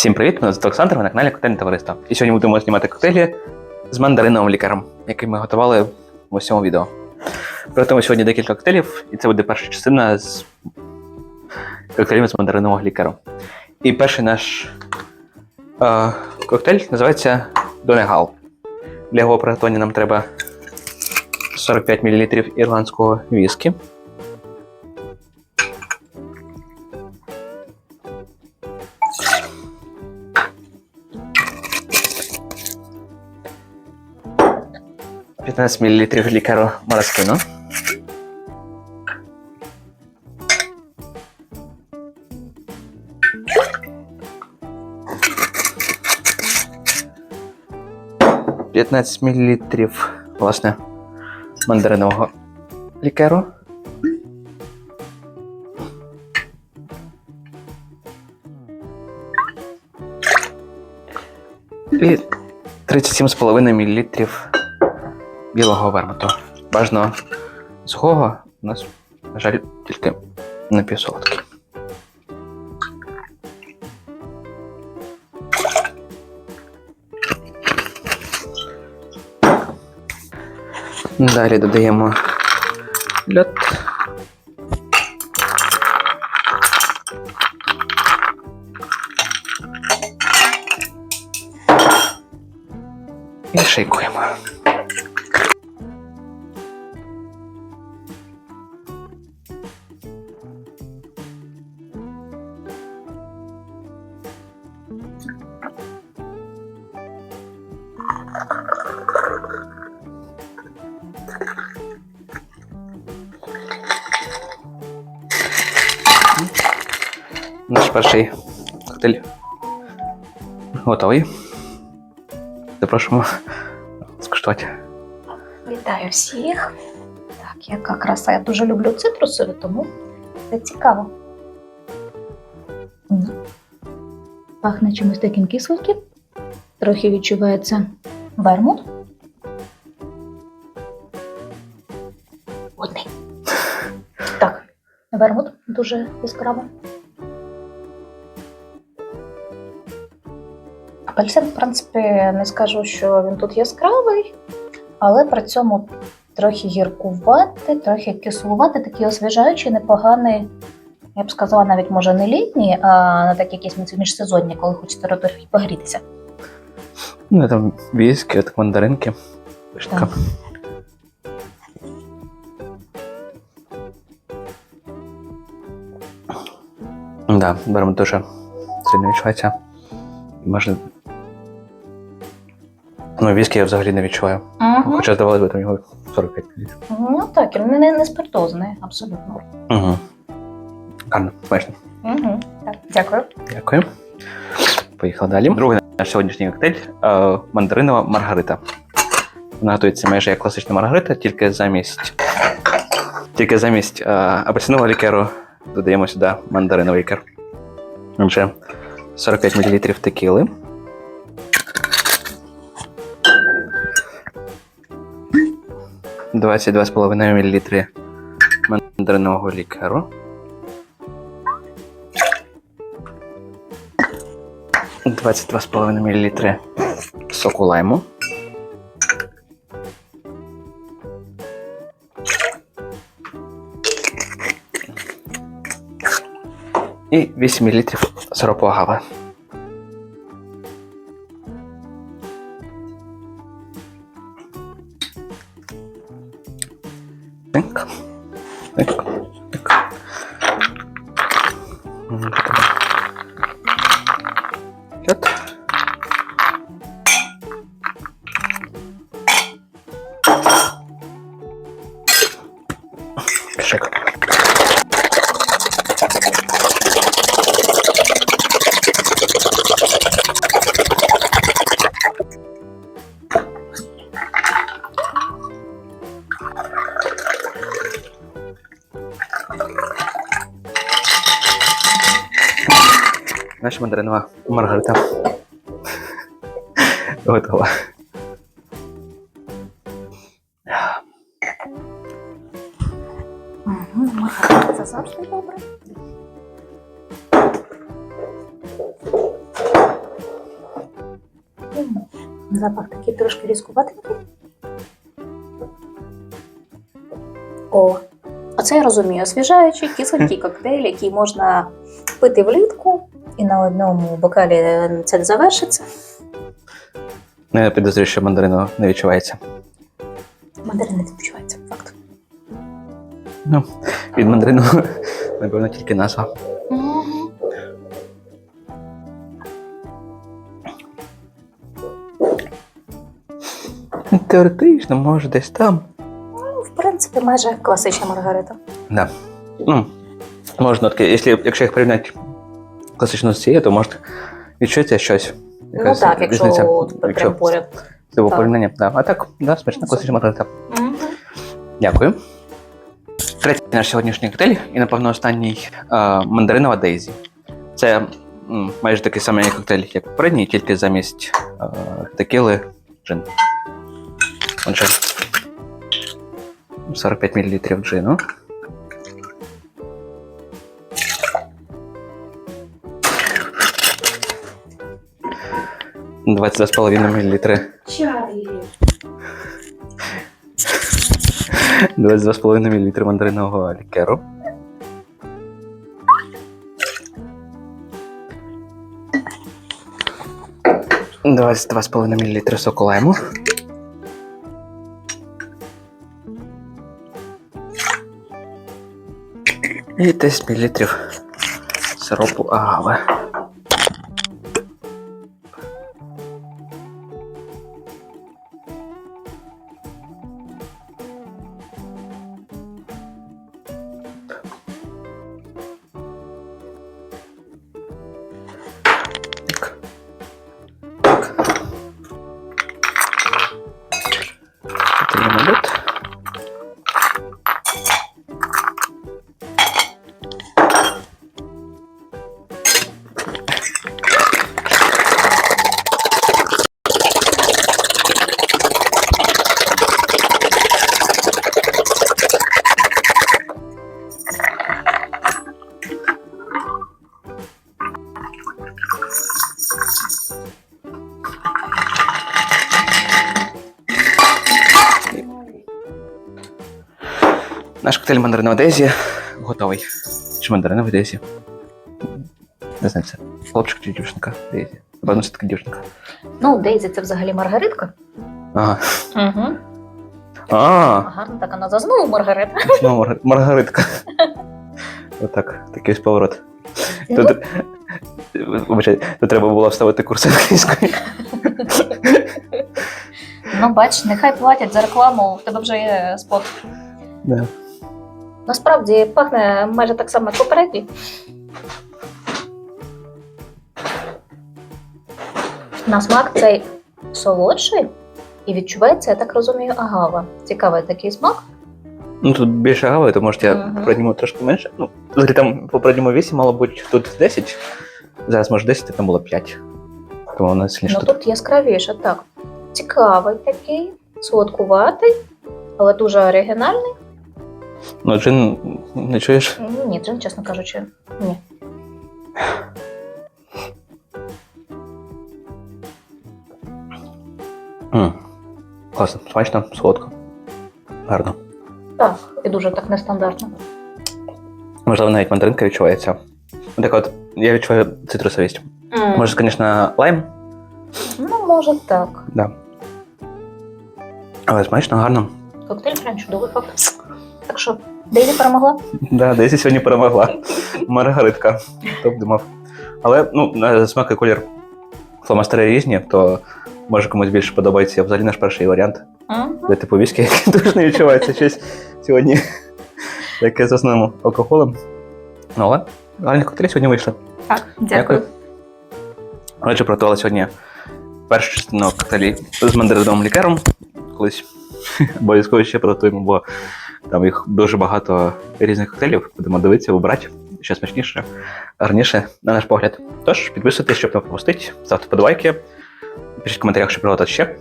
Всім привіт! Мене звати Олександр, ви на каналі Коктейльне Товариство. І сьогодні будемо знімати коктейлі з мандариновим лікарем, який ми готували в усьому відео. Приготуємо сьогодні декілька коктейлів, і це буде перша частина з коктейлів з мандаринового лікару. І перший наш е, коктейль називається Донегал. Для його приготування нам треба 45 мл ірландського віскі. – 15 мл лікару мараскину. П'ятнадцять мілілітрів, власне, мандаринового лікеру. І 37,5 мл білого вермуту. Бажано сухого, у нас, на жаль, тільки напівсолодкий. Далі додаємо льод. І шейкуємо. Наш перший коктейль готовий. Запрошуємо скуштувати. Вітаю всіх. Так, яка краса. Я дуже люблю цитрусові, тому це цікаво. Пахне чимось таким кисленьким. Трохи відчувається вермут. Одний. Так, вермут дуже яскраво. Апельсин, в принципі, не скажу, що він тут яскравий, але при цьому трохи гіркувати, трохи кислувати, такий освіжаючий, непоганий. Я б сказала, навіть може не літній, а на такі якісь міжсезонні, коли хочете трохи погрітися. Ну, там віскі, от мандаринки. Так. Да, беремо дуже сильно відчувається. Можна. Ну, віскі я взагалі не відчуваю. Угу. Хоча здавалося б, там його 45 мл. Ну так, він не, не спиртозний, абсолютно. Угу. Гарно, смачно. Угу. Так, дякую. Дякую. Поїхали далі. Другий наш сьогоднішній коктейль е, мандаринова маргарита. Вона готується майже як класична маргарита, тільки замість, тільки замість е, апельсинового лікеру додаємо сюди мандариновий лікер. Отже, 45 мл текіли. Двадцять два з половиною мл мандаринового лікеру. 22,5 мл соку лайму. І 8 мл сиропу агave. Шик. Наша мандаринова маргарита. Готова. Угу. Це завжди добре. Запах такий трошки різкуватенький. О, оце я розумію. Освіжаючий кисленький коктейль, який можна пити влітку, і на одному бокалі це не завершиться. Ну, я підозрюю, що мандарину не відчувається. Мандарин не відчувається, факт. Ну, від мандарину, напевно, тільки назва. Теоретично, може, десь там. Ну, в принципі, майже класична маргарита. Да. Ну, можна таке, якщо, якщо їх порівняти класично з цією, то може відчується щось. Ну так, якщо от прям поряд. Так. порівняння. Да. А так, да, смачна класична маргарита. Мгм. Дякую. Третій наш сьогоднішній коктейль, і, напевно, останній е, мандаринова Дейзі. Це майже такий самий коктейль, як попередній, тільки замість е, текіли джин. Отже, 45 мл джину. Двадцять з половиною мілілітри. Чарлі. 22,5 мл мандаринового лікеру. Двадцять два з половиною мілілітри соку лайму. І 10 мілілітрів сиропу агаве. Hatırlamadık. Наш коктейль мандаринова Дейзі готовий. Чи мандариновий Дейзі? Не знаю, це хлопчик чи дівчинка Дейзі. Напевно, це така дівчинка. Ну, Дейзі це взагалі маргаритка. Ага. Угу. А, Гарно так вона знову маргарита. знову Марга- Маргаритка. Отак, такий ось поворот. Ну, Тут, вибачай, тут треба було вставити курс англійської. ну, бач, нехай платять за рекламу, в тебе вже є спот. Да. Насправді пахне майже так само, як попередній. На смак цей солодший і відчувається, я так розумію, агава. Цікавий такий смак. Ну тут більше агави, то може я в попередньому трошки менше. Ну, взагалі там попередньому 8 мало бути тут 10. Зараз може 10, а там було 5. Тому воно сильніше Ну тут. тут яскравіше, так. Цікавий такий, солодкуватий, але дуже оригінальний. Ну, джин не чуєш? М, Ні, джин, чесно кажучи, ні. М. Класно, смачно, солодко. Гарно. Так, і дуже так нестандартно. Можливо, навіть мандаринка відчувається. Так от, я відчуваю цитрусовість. Може, звісно, лайм, Ну, може так. да. Але смачно, гарно. Коктейль прям чудовий факт. Так що, Дейзі перемогла? Да, Десі сьогодні перемогла. Маргаритка. Хто б думав. Але ну, на смак і колір фломастери різні, то може комусь більше подобається взагалі наш перший варіант. Де типу віскі, який дуже не відчувається щось сьогодні. Яке з основним алкоголем. Ну, але гарні коктейлі сьогодні вийшли. Так, Дякую. Отже, приготували сьогодні першу частину коктейлі з мандариновим лікером. Колись обов'язково ще приготуємо, бо там їх дуже багато різних коктейлів. Будемо дивитися, вибирати, ще смачніше, гарніше, на наш погляд. Тож, підписуйтесь, щоб не пропустити, ставте подобайки, пишіть в коментарях, що приготувати ще.